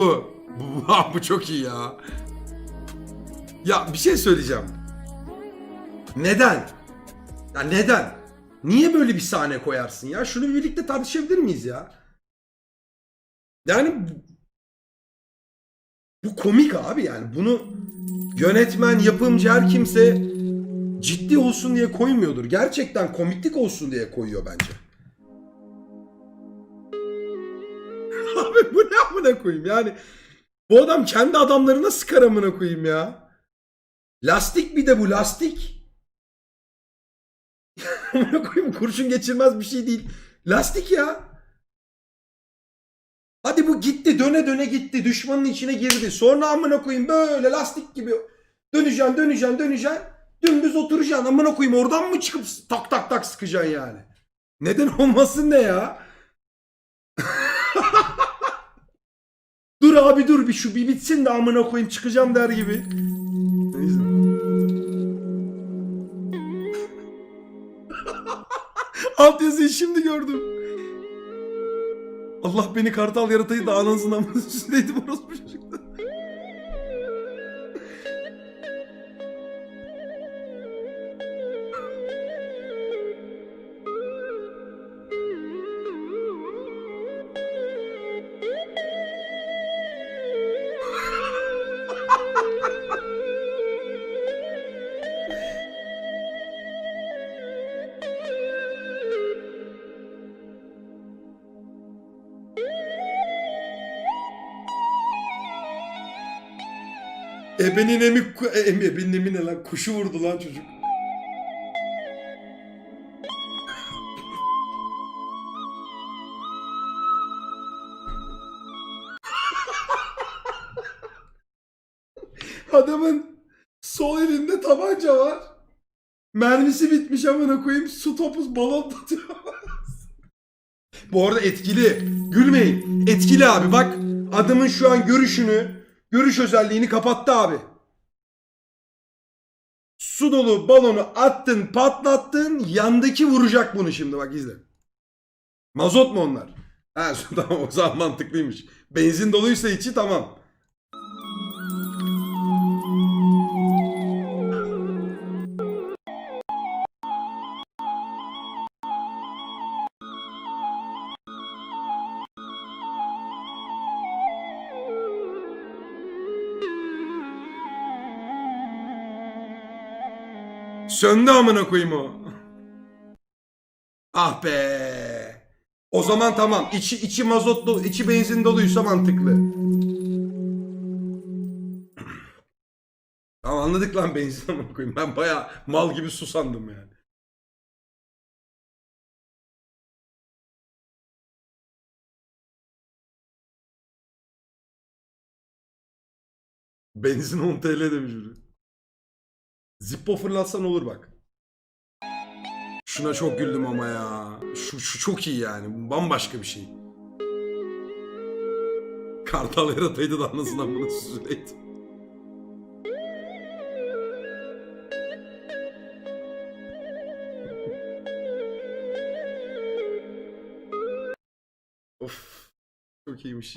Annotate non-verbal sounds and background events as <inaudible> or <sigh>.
Bu. <laughs> Bu, bu, çok iyi ya. Ya bir şey söyleyeceğim. Neden? Ya neden? Niye böyle bir sahne koyarsın ya? Şunu bir birlikte tartışabilir miyiz ya? Yani bu komik abi yani. Bunu yönetmen, yapımcı her kimse ciddi olsun diye koymuyordur. Gerçekten komiklik olsun diye koyuyor bence. Abi <laughs> bu ne amına koyayım yani. Bu adam kendi adamlarına sıkar amına koyayım ya. Lastik bir de bu lastik. <laughs> amına koyayım kurşun geçirmez bir şey değil. Lastik ya. Hadi bu gitti döne döne gitti düşmanın içine girdi. Sonra amına koyayım böyle lastik gibi döneceksin döneceksin döneceksin. Dümdüz oturacaksın amına koyayım oradan mı çıkıp tak tak tak sıkacaksın yani. Neden olmasın ne ya? dur abi dur bir şu bir bitsin de amına koyayım çıkacağım der gibi. Neyse. <laughs> Alt yazıyı şimdi gördüm. Allah beni kartal yaratayı da anasını amına <laughs> üstündeydim orospu çocukta. Ebenin emi, e, em, ebenin emi ne lan? Kuşu vurdu lan çocuk. <laughs> Adamın sol elinde tabanca var. Mermisi bitmiş amına koyayım. Su topu balon <laughs> tutuyor. Bu arada etkili. Gülmeyin. Etkili abi bak. Adamın şu an görüşünü, görüş özelliğini kapattı abi. Su dolu balonu attın, patlattın. Yandaki vuracak bunu şimdi bak izle. Mazot mu onlar? Ha <laughs> tamam o zaman mantıklıymış. Benzin doluysa içi tamam. Söndü amına koyayım o. Ah be. O zaman tamam. İçi içi mazot dolu, içi benzin doluysa mantıklı. Tamam anladık lan benzin amına koyayım. Ben baya mal gibi susandım yani. Benzin 10 TL demiş biri. Zippo fırlatsan olur bak. Şuna çok güldüm ama ya. Şu, şu çok iyi yani. Bambaşka bir şey. Kartal yarataydı da anasından bunu süzüleydi. of. Çok iyiymiş.